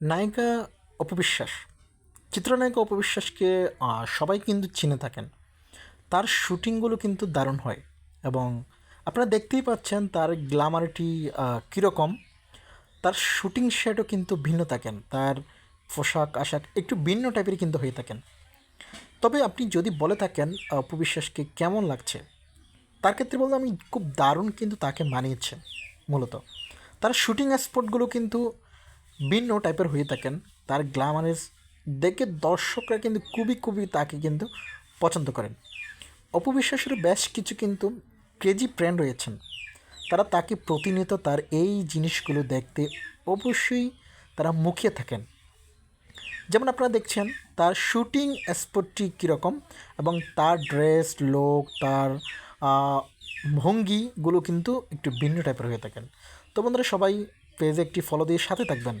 নায়িকা অপবিশ্বাস। চিত্রনায়িকা অপবিশ্বাসকে সবাই কিন্তু চিনে থাকেন। তার শুটিংগুলো কিন্তু দারুণ হয় এবং আপনারা দেখতেই পাচ্ছেন তার গ্ল্যামারিটি কীরকম। তার শুটিং সেটও কিন্তু ভিন্ন থাকেন। তার পোশাক আশাক একটু ভিন্ন টাইপের কিন্তু হয়ে থাকেন। তবে আপনি যদি বলে থাকেন অপবিশ্বাসকে কেমন লাগছে? তার ক্ষেত্রে বলতে আমি খুব দারুণ কিন্তু তাকে মানিয়েছে, মূলত। তার শুটিং স্পটগুলো কিন্তু ভিন্ন টাইপের হয়ে থাকেন। তার গ্ল্যামারেস দেখে দর্শকরা কিন্তু খুবই খুবই তাকে কিন্তু পছন্দ করেন। অপবিশ্বাসের বেশ কিছু কিন্তু ক্রেজি ফ্রেন্ড রয়েছেন। তারা তাকে প্রতিনিয়ত তার এই জিনিসগুলো দেখতে অবশ্যই তারা মুখিয়ে থাকেন। যেমন আপনারা দেখছেন, তার শুটিং স্পটটি কীরকম এবং তার ড্রেস লোক তার ভঙ্গিগুলো কিন্তু একটু ভিন্ন টাইপের হয়ে থাকেন। তো বন্ধুরা, সবাই পেজে একটি ফলো দিয়ে সাথে থাকবেন।